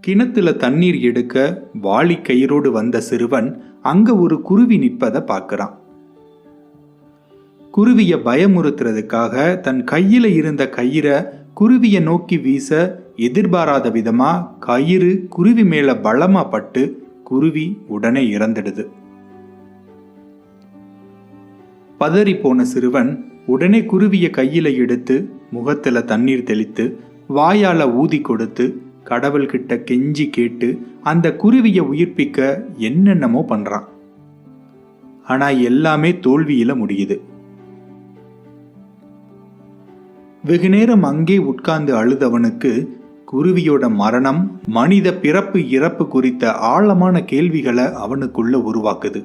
கிணத்துல தண்ணீர் எடுக்க வாளி கயிறோடு வந்த சிறுவன் அங்க ஒரு குருவி நிற்பதை பார்க்கிறான். குருவிய பயமுறுத்துறதுக்காக தன் கையில இருந்த கயிறை குருவிய நோக்கி வீச எதிர்பாராத விதமா கயிறு குருவி மேல பலமா பட்டு குருவி உடனே இறந்துடுது. பதறி போன சிறுவன் உடனே குருவிய கையில எடுத்து முகத்துல தண்ணீர் தெளித்து வாயால ஊதி கொடுத்து கடவுள்கிட்ட கெஞ்சி கேட்டு அந்த குருவியை உயிர்ப்பிக்க என்னென்னமோ பண்றான். ஆனா எல்லாமே தோல்வியில முடியுது. வெகு நேரம் அங்கே உட்கார்ந்து அழுதவனுக்கு குருவியோட மரணம் மனித பிறப்பு இறப்பு குறித்த ஆழமான கேள்விகளை அவனுக்குள்ள உருவாக்குது.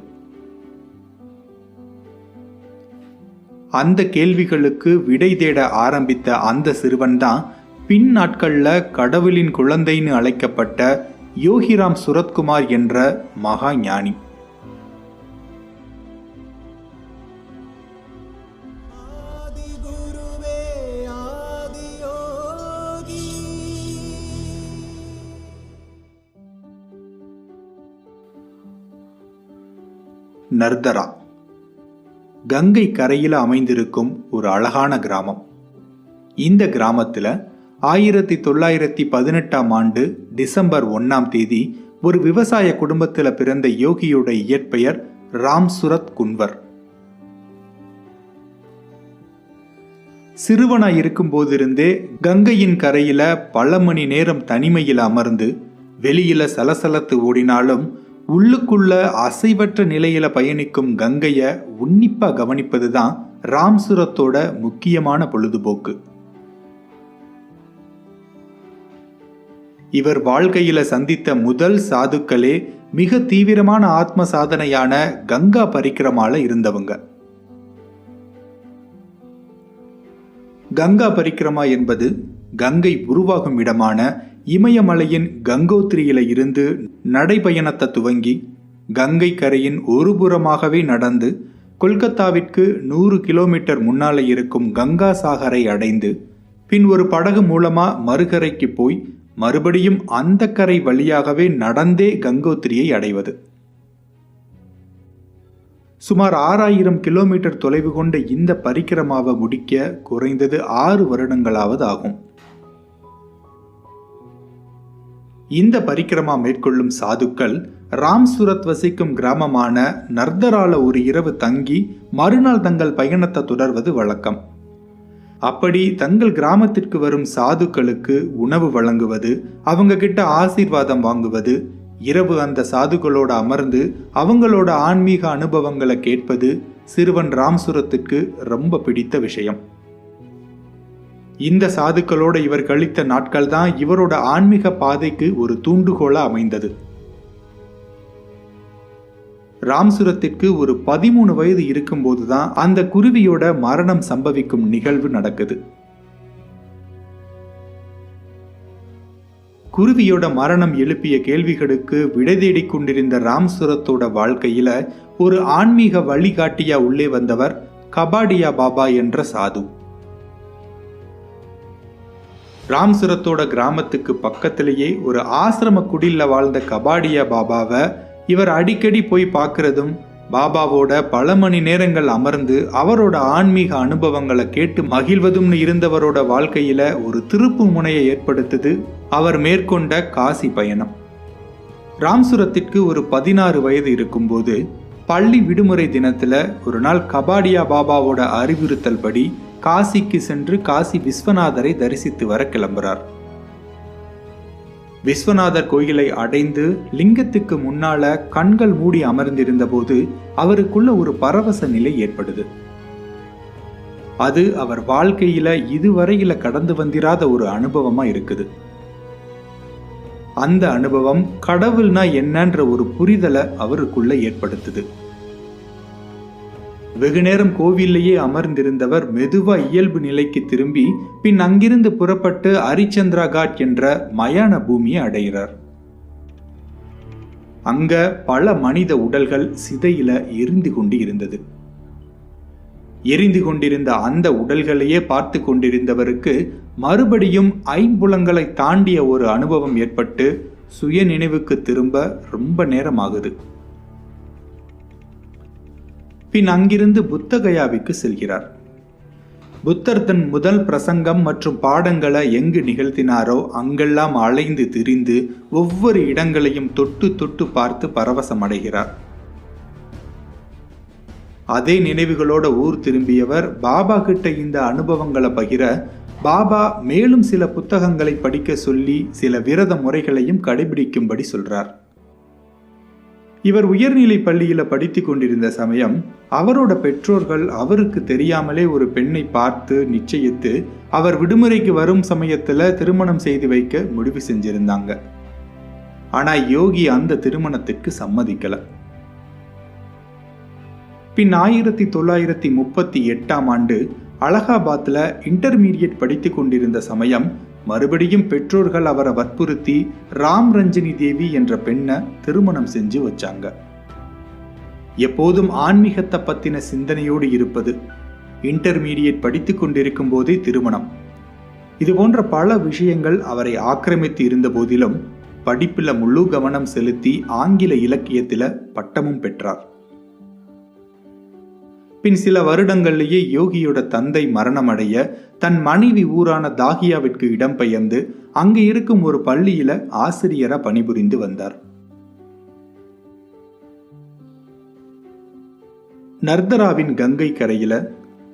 அந்த கேள்விகளுக்கு விடை தேட ஆரம்பித்த அந்த சிறுவன் தான் பின் நாட்கள்ல கடவுளின் குழந்தைன்னு அழைக்கப்பட்ட யோகிராம் சுரத்குமார் என்ற மகா ஞானி. நர்தரா. கங்கை கரையில் அமைந்திருக்கும் ஒரு அழகான கிராமம். இந்த கிராமத்தில் ஆயிரத்தி தொள்ளாயிரத்தி பதினெட்டாம் ஆண்டு டிசம்பர் ஒன்னாம் தேதி ஒரு விவசாய குடும்பத்தில் பிறந்த யோகியோட இயற்பெயர் ராம் சுரத் குன்வர். சிறுவனா இருக்கும்போதிருந்தே கங்கையின் கரையில பல மணி நேரம் தனிமையில் அமர்ந்து வெளியில சலசலத்து ஓடினாலும் உள்ளுக்குள்ள அசைவற்ற நிலையில பயணிக்கும் கங்கைய உன்னிப்பா கவனிப்பதுதான் ராம்சுரத்தோட முக்கியமான பொழுதுபோக்கு. இவர் வாழ்க்கையில சந்தித்த முதல் சாதுக்களே மிக தீவிரமான ஆத்ம சாதனையான கங்கா பரிக்கிரமால இருந்தவங்க. கங்கா பரிக்கிரமா என்பது கங்கை உருவாகும் இடமான இமயமலையின் கங்கோத்திரியில இருந்து நடைபயணத்தை துவங்கி கங்கை கரையின் ஒரு புறமாகவே நடந்து கொல்கத்தாவிற்கு நூறு கிலோமீட்டர் முன்னால இருக்கும் கங்கா சாகரை அடைந்து பின் ஒரு படகு மூலமா மறுகரைக்கு போய் மறுபடியும் அந்த கரை வழியாகவே நடந்தே கங்கோத்திரியை அடைவது. சுமார் ஆறாயிரம் கிலோமீட்டர் தொலைவு கொண்ட இந்த பரிக்கிரமாவை முடிக்க குறைந்தது ஆறு வருடங்களாவது ஆகும். இந்த பரிக்கிரமா மேற்கொள்ளும் சாதுக்கள் ராம்சுரத் வசிக்கும் கிராமமான நர்தரால ஒரு இரவு தங்கி மறுநாள் தங்கள் பயணத்தை தொடர்வது வழக்கம். அப்படி தங்கள் கிராமத்திற்கு வரும் சாதுக்களுக்கு உணவு வழங்குவது அவங்க கிட்ட ஆசீர்வாதம் வாங்குவது இரவு அந்த சாதுக்களோட அமர்ந்து அவங்களோட ஆன்மீக அனுபவங்களை கேட்பது சிறுவன் ராம்சுரத்துக்கு ரொம்ப பிடித்த விஷயம். இந்த சாதுக்களோட இவர் கழித்த நாட்கள் தான் இவரோட ஆன்மீக பாதைக்கு ஒரு தூண்டுகோலாக அமைந்தது. ராம்சுரத்திற்கு ஒரு பதிமூணு வயது இருக்கும்போது தான் அந்த குருவியோட மரணம் சம்பவிக்கும் நிகழ்வு நடக்குது. குருவியோட மரணம் எழுப்பிய கேள்விகளுக்கு விடை தேடிக் கொண்டிருந்த ராம்சுரத்தோட வாழ்க்கையில ஒரு ஆன்மீக வழிகாட்டியா உள்ளே வந்தவர் கபாடியா பாபா என்ற சாது. ராம்சுரத்தோட கிராமத்துக்கு பக்கத்திலேயே ஒரு ஆசிரம குடில்ல வாழ்ந்த கபாடியா பாபாவை இவர் அடிக்கடி போய் பார்க்கறதும் பாபாவோட பல மணி நேரங்கள் அமர்ந்து அவரோட ஆன்மீக அனுபவங்களை கேட்டு மகிழ்வதும்னு இருந்தவரோட வாழ்க்கையில ஒரு திருப்பு முனையை ஏற்படுத்துது அவர் மேற்கொண்ட காசி பயணம். ராம்சுரத்திற்கு ஒரு பதினாறு வயது இருக்கும்போது பள்ளி விடுமுறை தினத்துல ஒரு நாள் கபாடியா பாபாவோட அறிவுறுத்தல் படி காசிக்கு சென்று காசி விஸ்வநாதரை தரிசித்து வர கிளம்புறார். விஸ்வநாதர் கோயிலை அடைந்து லிங்கத்துக்கு முன்னால கண்கள் மூடி அமர்ந்திருந்த போது அவருக்குள்ள ஒரு பரவச நிலை ஏற்படுது. அது அவர் வாழ்க்கையில இதுவரையில கடந்து வந்திராத ஒரு அனுபவமா இருக்குது. அந்த அனுபவம் கடவுள்னா என்னன்ற ஒரு புரிதலை அவருக்குள்ள ஏற்படுத்துது. வெகு நேரம் கோவில்லையே அமர்ந்திருந்தவர் மெதுவா இயல்பு நிலைக்கு திரும்பி பின் அங்கிருந்து புறப்பட்டு ஹரிச்சந்திரா காட் என்ற மயான பூமியை அடைகிறார். அங்க பல மனித உடல்கள் சிதையில எரிந்து கொண்டு இருந்தது. எரிந்து கொண்டிருந்த அந்த உடல்களையே பார்த்து கொண்டிருந்தவருக்கு மறுபடியும் ஐம்புலங்களை தாண்டிய ஒரு அனுபவம் ஏற்பட்டு சுய நினைவுக்கு திரும்ப ரொம்ப நேரம் ஆகுது பின் அங்கிருந்து புத்தகயாவுக்கு செல்கிறார். புத்தர் தன் முதல் பிரசங்கம் மற்றும் பாடங்களை எங்கு நிகழ்த்தினாரோ அங்கெல்லாம் அலைந்து திரிந்து ஒவ்வொரு இடங்களையும் தொட்டு தொட்டு பார்த்து பரவசமடைகிறார். அதே நினைவுகளோட ஊர் திரும்பியவர் பாபா கிட்ட இந்த அனுபவங்களை பகிர பாபா மேலும் சில புத்தகங்களை படிக்க சொல்லி சில விரத முறைகளையும் கடைபிடிக்கும்படி சொல்றார். இவர் உயர்நிலை பள்ளியில் படித்து கொண்டிருந்த சமயம் அவரோட பெற்றோர்கள் அவருக்கு தெரியாமலே ஒரு பெண்ணை பார்த்து நிச்சயித்து அவர் விடுமுறைக்கு வரும் சமயத்தில் திருமணம் செய்து வைக்க முடிவு செஞ்சிருந்தாங்க. ஆனால் யோகி அந்த திருமணத்திற்கு சம்மதிக்கல. பின் ஆயிரத்தி தொள்ளாயிரத்தி முப்பத்தி எட்டாம் ஆண்டு அலகாபாத்தில் இன்டர்மீடியட் படித்து கொண்டிருந்த சமயம் மறுபடியும் பெற்றோர்கள் அவரை வற்புறுத்தி ராம் ரஞ்சினி தேவி என்ற பெண்ணை திருமணம் செஞ்சு வச்சாங்க. எப்போதும் ஆன்மீகத்தை பத்தின சிந்தனையோடு இருப்பது இன்டர்மீடியட் படித்து கொண்டிருக்கும் போதே திருமணம். இது போன்ற பல விஷயங்கள் அவரை ஆக்கிரமித்து இருந்த போதிலும் படிப்பில் முழு கவனம் செலுத்தி ஆங்கில இலக்கியத்தில் பட்டமும் பெற்றார். பின் சில வருடங்களிலேயே யோகியோட தந்தை மரணமடைய தன் மனைவி ஊரான தாகியாவிற்கு இடம்பெயர்ந்து அங்கு இருக்கும் ஒரு பள்ளியில ஆசிரியரா பணிபுரிந்து வந்தார். நர்தராவின் கங்கை கரையில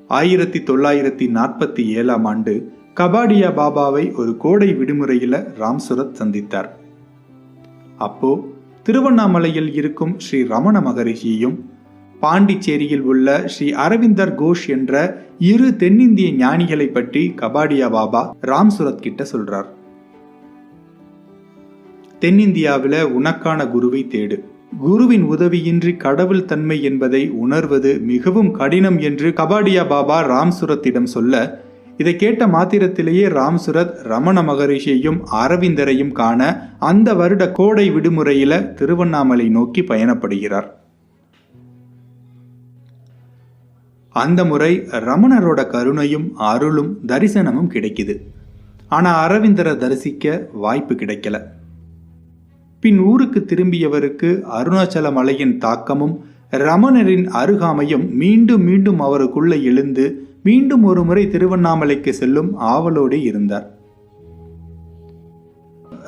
ஆயிரத்தி தொள்ளாயிரத்தி நாற்பத்தி ஏழாம் ஆண்டு கபாடியா பாபாவை ஒரு கோடை விடுமுறையில ராம்சுரத் சந்தித்தார். அப்போ திருவண்ணாமலையில் இருக்கும் ஸ்ரீ ரமண மகரிஷியையும் பாண்டிச்சேரியில் உள்ள ஸ்ரீ அரவிந்தர் கோஷ் என்ற இரு தென்னிந்திய ஞானிகளை பற்றி கபாடியா பாபா ராம்சுரத் கிட்ட சொல்றார். தென்னிந்தியாவில் உனக்கான குருவை தேடு. குருவின் உதவியின்றி கடவுள் தன்மை என்பதை உணர்வது மிகவும் கடினம் என்று கபாடியா பாபா ராம்சுரத்திடம் சொல்ல இதை கேட்ட மாத்திரத்திலேயே ராம்சுரத் ரமண மகரிஷியையும் அரவிந்தரையும் காண அந்த வருட கோடை விடுமுறையில திருவண்ணாமலை நோக்கி பயணப்படுகிறார். அந்த முறை ரமணரோட கருணையும் அருளும் தரிசனமும் கிடைக்குது. ஆனா அரவிந்தரை தரிசிக்க வாய்ப்பு கிடைக்கல. பின் ஊருக்கு திரும்பியவருக்கு அருணாச்சல மலையின் தாக்கமும் ரமணரின் அருகாமையும் மீண்டும் மீண்டும் அவருக்குள்ளே எழுந்து மீண்டும் ஒருமுறை திருவண்ணாமலைக்கு செல்லும் ஆவலோடு இருந்தார்.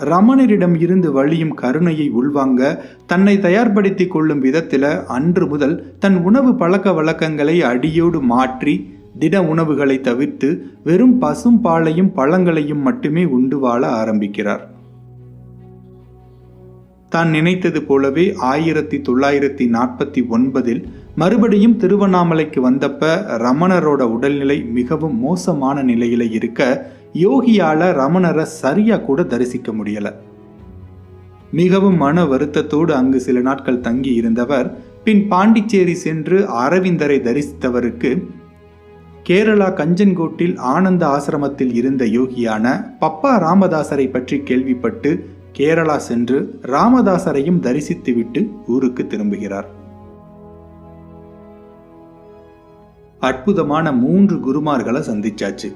ரமணரிடம் இருந்து வழியும் கருணையை உள்வாங்க தன்னை தயார்படுத்திக் கொள்ளும் விதத்தில் அன்று முதல் தன் உணவு பழக்க வழக்கங்களை அடியோடு மாற்றி திட உணவுகளை தவிர்த்து வெறும் பசும் பாலையும் பழங்களையும் மட்டுமே உண்டு வாழ ஆரம்பிக்கிறார். தான் நினைத்தது போலவே ஆயிரத்தி தொள்ளாயிரத்தி நாற்பத்தி ஒன்பதில் மறுபடியும் திருவண்ணாமலைக்கு வந்தப்ப ரமணரோட உடல்நிலை மிகவும் மோசமான நிலையில இருக்க யோகியால ரமணரை சரியா கூட தரிசிக்க முடியல. மிகவும் மன வருத்தத்தோடு அங்கு சில நாட்கள் தங்கி இருந்தவர் பின் பாண்டிச்சேரி சென்று அரவிந்தரை தரிசித்தவருக்கு கேரளா கஞ்சன்கோட்டில் ஆனந்த ஆசிரமத்தில் இருந்த யோகியான பப்பா ராமதாசரை பற்றி கேள்விப்பட்டு கேரளா சென்று ராமதாசரையும் தரிசித்துவிட்டு ஊருக்கு திரும்புகிறார். அற்புதமான மூன்று குருமார்களை சந்திச்சாச்சு.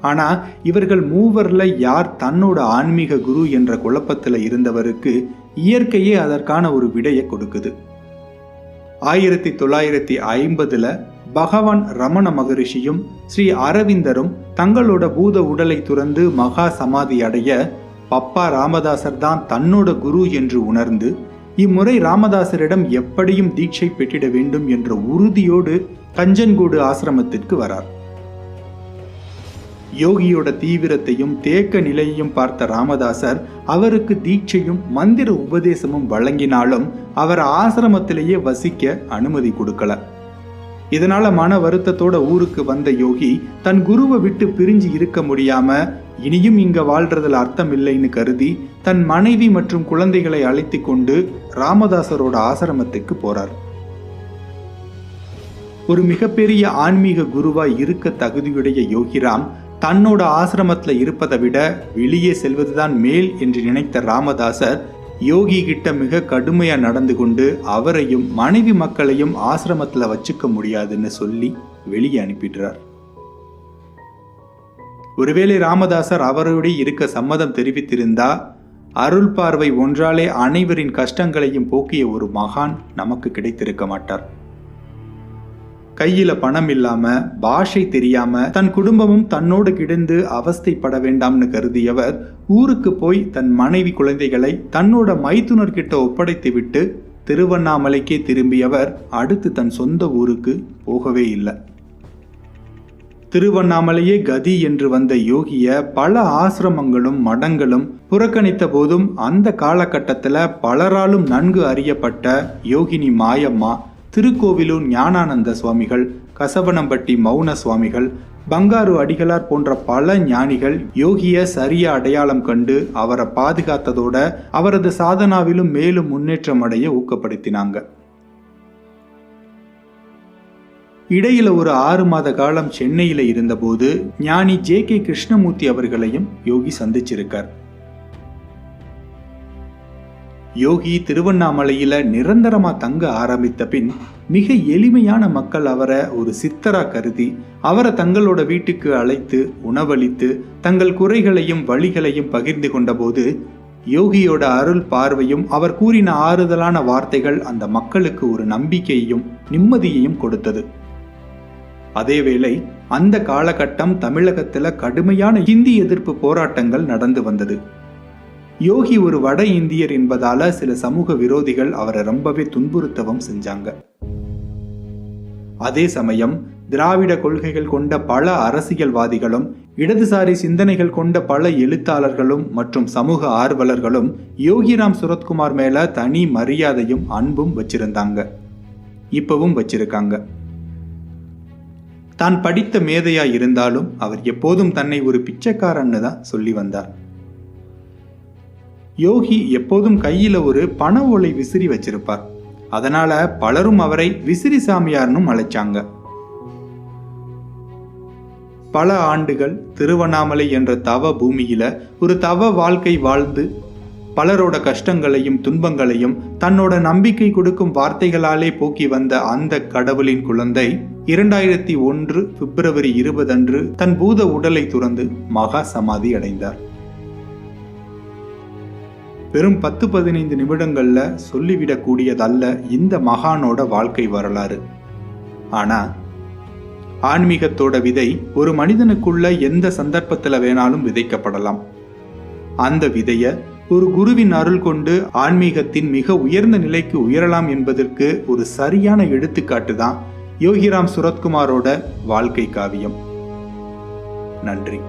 ஆனால் இவர்கள் மூவரில் யார் தன்னோட ஆன்மீக குரு என்ற குழப்பத்தில் இருந்தவருக்கு இயற்கையே அதற்கான ஒரு விடையை கொடுக்குது. ஆயிரத்தி தொள்ளாயிரத்தி ஐம்பதுல பகவான் ரமண மகரிஷியும் ஸ்ரீ அரவிந்தரும் தங்களோட பூத உடலை துறந்து மகா சமாதி அடைய பப்பா ராமதாசர் தான் தன்னோட குரு என்று உணர்ந்து இம்முறை ராமதாசரிடம் எப்படியும் தீட்சை பெற்றிட வேண்டும் என்ற உறுதியோடு கஞ்சன்கூடு ஆசிரமத்திற்கு வரார். யோகியோட தீவிரத்தையும் தேக்க நிலையையும் பார்த்த ராமதாசர் அவருக்கு தீட்சையும் மந்திர உபதேசமும் வழங்கினாலும் அவர் ஆசிரமத்திலேயே வசிக்க அனுமதி கொடுக்கல. இதனால மன வருத்தத்தோட ஊருக்கு வந்த யோகி தன் குருவை விட்டு பிரிஞ்சு இருக்க முடியாம இனியும் இங்க வாழ்றதுல அர்த்தம் இல்லைன்னு கருதி தன் மனைவி மற்றும் குழந்தைகளை அழைத்து கொண்டு ராமதாசரோட ஆசிரமத்துக்கு போறார். ஒரு மிகப்பெரிய ஆன்மீக குருவாய் இருக்க தகுதியுடைய யோகிராம் தன்னோட ஆசிரமத்தில் இருப்பதை விட வெளியே செல்வதுதான் மேல் என்று நினைத்த ராமதாசர் யோகி கிட்ட மிக கடுமையாக நடந்து கொண்டு அவரையும் மனைவி மக்களையும் ஆசிரமத்தில் வச்சுக்க முடியாதுன்னு சொல்லி வெளியே அனுப்பிடுறார். ஒருவேளை ராமதாசர் அவரோட இருக்க சம்மதம் தெரிவித்திருந்தா அருள் பார்வை ஒன்றாலே அனைவரின் கஷ்டங்களையும் போக்கிய ஒரு மகான் நமக்கு கிடைத்திருக்க மாட்டார். கையில பணம் இல்லாம பாஷை தெரியாம தன் குடும்பமும் தன்னோடு கிடந்து அவஸ்தைப்பட வேண்டாம்னு கருதியவர் ஊருக்கு போய் தன் மனைவி குழந்தைகளை தன்னோட மைத்துனர்கிட்ட ஒப்படைத்து விட்டு திருவண்ணாமலைக்கே திரும்பியவர் அடுத்து தன் சொந்த ஊருக்கு போகவே இல்லை. திருவண்ணாமலையே கதி என்று வந்த யோகிய பல ஆசிரமங்களும் மடங்களும் புறக்கணித்த போதும் அந்த காலகட்டத்தில் பலராலும் நன்கு அறியப்பட்ட யோகினி மாயம்மா. திருக்கோவிலூர் ஞானானந்த சுவாமிகள் கசவனம்பட்டி மௌன சுவாமிகள் பங்காரு அடிகளார் போன்ற பல ஞானிகள் யோகிய சரிய அடையாளம் கண்டு அவரை பாதுகாத்ததோட அவரது சாதனாவிலும் மேலும் முன்னேற்றம் அடைய ஊக்கப்படுத்தினாங்க. இடையில ஒரு ஆறு மாத காலம் சென்னையில இருந்தபோது ஞானி ஜே கே கிருஷ்ணமூர்த்தி அவர்களையும் யோகி சந்திச்சிருக்கார். யோகி திருவண்ணாமலையில் நிரந்தரமாக தங்க ஆரம்பித்த பின் மிக எளிமையான மக்கள் அவரை ஒரு சித்தரா கருதி அவரை தங்களோட வீட்டுக்கு அழைத்து உணவளித்து தங்கள் குறைகளையும் வழிகளையும் பகிர்ந்து கொண்டபோது யோகியோட அருள் பார்வையும் அவர் கூறின ஆறுதலான வார்த்தைகள் அந்த மக்களுக்கு ஒரு நம்பிக்கையையும் நிம்மதியையும் கொடுத்தது. அதேவேளை அந்த காலகட்டம் தமிழகத்தில் கடுமையான இந்தி எதிர்ப்பு போராட்டங்கள் நடந்து வந்தது. யோகி ஒரு வட இந்தியர் என்பதால சில சமூக விரோதிகள் அவரை ரொம்பவே துன்புறுத்தவும் செஞ்சாங்க. அதே சமயம் திராவிட கொள்கைகள் கொண்ட பல அரசியல்வாதிகளும் இடதுசாரி சிந்தனைகள் கொண்ட பல எழுத்தாளர்களும் மற்றும் சமூக ஆர்வலர்களும் யோகிராம் சுரத்குமார் மேல தனி மரியாதையும் அன்பும் வச்சிருந்தாங்க. இப்பவும் வச்சிருக்காங்க. தான் படித்த மேதையா இருந்தாலும் அவர் எப்போதும் தன்னை ஒரு பிச்சைக்காரன்னு தான் சொல்லி வந்தார். யோகி எப்போதும் கையில் ஒரு பண ஓலை விசிறி வச்சிருப்பார். அதனால பலரும் அவரை விசிறி சாமியார்னும் அழைச்சாங்க. பல ஆண்டுகள் திருவண்ணாமலை என்ற தவ பூமியில ஒரு தவ வாழ்க்கை வாழ்ந்து பலரோட கஷ்டங்களையும் துன்பங்களையும் தன்னோட நம்பிக்கை கொடுக்கும் வார்த்தைகளாலே போக்கி வந்த அந்த கடவுளின் குழந்தை இரண்டாயிரத்தி ஒன்று பிப்ரவரி இருபது அன்று தன் பூத உடலை துறந்து மகா சமாதி அடைந்தார். வெறும் பத்து பதினைந்து நிமிடங்களில் சொல்லிவிடக்கூடியதல்ல இந்த மகானோட வாழ்க்கை வரலாறு. ஆனால் ஆன்மீகத்தோட விதை ஒரு மனிதனுக்குள்ள எந்த சந்தர்ப்பத்தில் வேணாலும் விதைக்கப்படலாம். அந்த விதைய ஒரு குருவின் அருள் கொண்டு ஆன்மீகத்தின் மிக உயர்ந்த நிலைக்கு உயரலாம் என்பதற்கு ஒரு சரியான எடுத்துக்காட்டு தான் யோகிராம் சுரத்குமாரோட வாழ்க்கை காவியம். நன்றி.